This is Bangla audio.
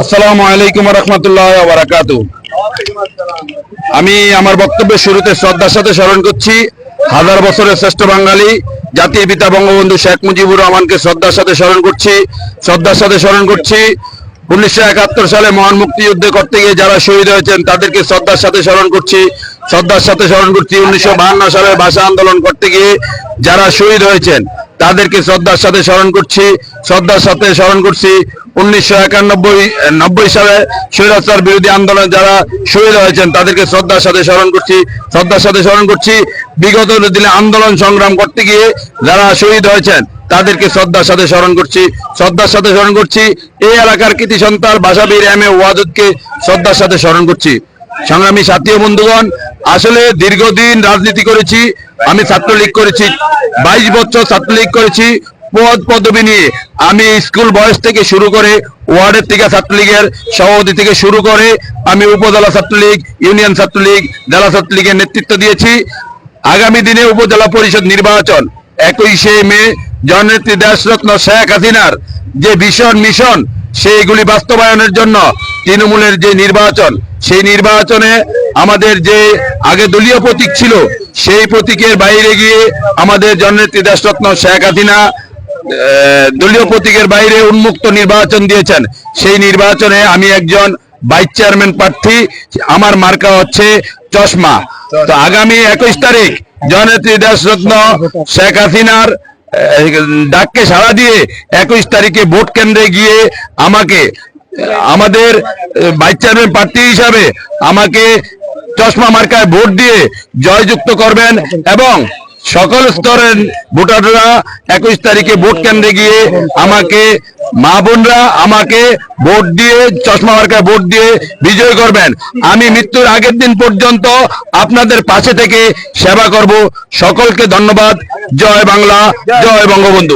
আসসালামু আলাইকুম রহমতুল্লাহ বারাকাত আমি আমার বক্তব্যের শুরুতে শ্রদ্ধার সাথে স্মরণ করছি, হাজার বছরের শ্রেষ্ঠ বাঙালি জাতির পিতা বঙ্গবন্ধু শেখ মুজিবুর রহমানকে শ্রদ্ধার সাথে স্মরণ করছি, শ্রদ্ধার সাথে স্মরণ করছি উনিশশো একাত্তর সালে মহান মুক্তিযুদ্ধে করতে গিয়ে যারা শহীদ হয়েছেন, তাদেরকে শ্রদ্ধার সাথে স্মরণ করছি। শ্রদ্ধার সাথে স্মরণ করছি উনিশশো বাহান্ন সালে ভাষা আন্দোলন করতে গিয়ে যারা শহীদ হয়েছেন, তাদেরকে শ্রদ্ধার সাথে স্মরণ করছি। শ্রদ্ধার সাথে স্মরণ করছি উনিশশো একানব্বই নব্বই সালে স্বৈরাচার বিরোধী আন্দোলনে যারা শহীদ হয়েছেন, তাদেরকে শ্রদ্ধার সাথে স্মরণ করছি। শ্রদ্ধার সাথে স্মরণ করছি, বিগত দিনে আন্দোলন সংগ্রাম করতে গিয়ে যারা শহীদ হয়েছেন তাদেরকে শ্রদ্ধার সাথে স্মরণ করছি। শ্রদ্ধার সাথে স্মরণ করছি। এই এলাকার কৃতি সন্তান ভাষাবীর এম এ ওয়াজুদকে শ্রদ্ধার সাথে স্মরণ করছি। সংগ্রামী ও বন্ধুগণ, আসলে দীর্ঘদিন রাজনীতি করেছি, আমি ছাত্রলীগ করেছি, বাইশ বছর ছাত্রলীগ করেছি, পদ পদবি নিয়ে। আমি স্কুল বয়স থেকে শুরু করে ওয়ার্ডের থেকে ছাত্রলীগের, সভাপতি থেকে শুরু করে আমি উপজেলা ছাত্রলীগ, ইউনিয়ন ছাত্রলীগ, জেলা ছাত্রলীগের নেতৃত্ব দিয়েছি। আগামী দিনে উপজেলা পরিষদ নির্বাচন একুশে মে জননেত্রী দেশরত্ন শেখ হাসিনার যে ভীষণ মিশন, সেইগুলি বাস্তবায়নের জন্য তৃণমূলের যে নির্বাচন, সেই নির্বাচনে আমাদের যে আগে দলীয় প্রতীক ছিল, সেই প্রতীকের বাইরে গিয়ে আমাদের জননেত্রী দেশরত্ন শেখ হাসিনা দলীয় প্রতীকের বাইরে উন্মুক্ত নির্বাচন দিয়েছেন। সেই নির্বাচনে আমি একজন ভাইস চেয়ারম্যান প্রার্থী, আমার মার্কা হচ্ছে চশমা। তো আগামী একুশ তারিখ জননেত্রী দেশরত্ন শেখ হাসিনার ডাককে সাড়া দিয়ে একুশ তারিখে ভোট কেন্দ্রে গিয়ে আমাকে, আমাদের ভাইস চেয়ারম্যান প্রার্থী হিসাবে আমাকে চশমা মার্কায় ভোট দিয়ে জয়যুক্ত করবেন এবং সকল স্তরের ভোটাররা একুশ তারিখে ভোট কেন্দ্রে গিয়ে আমাকে মা বোনরা আমাকে ভোট দিয়ে, চশমা মার্কায় ভোট দিয়ে বিজয় করবেন। আমি মৃত্যুর আগের দিন পর্যন্ত আপনাদের পাশে থেকে সেবা করব। সকলকে ধন্যবাদ। জয় বাংলা, জয় বঙ্গবন্ধু।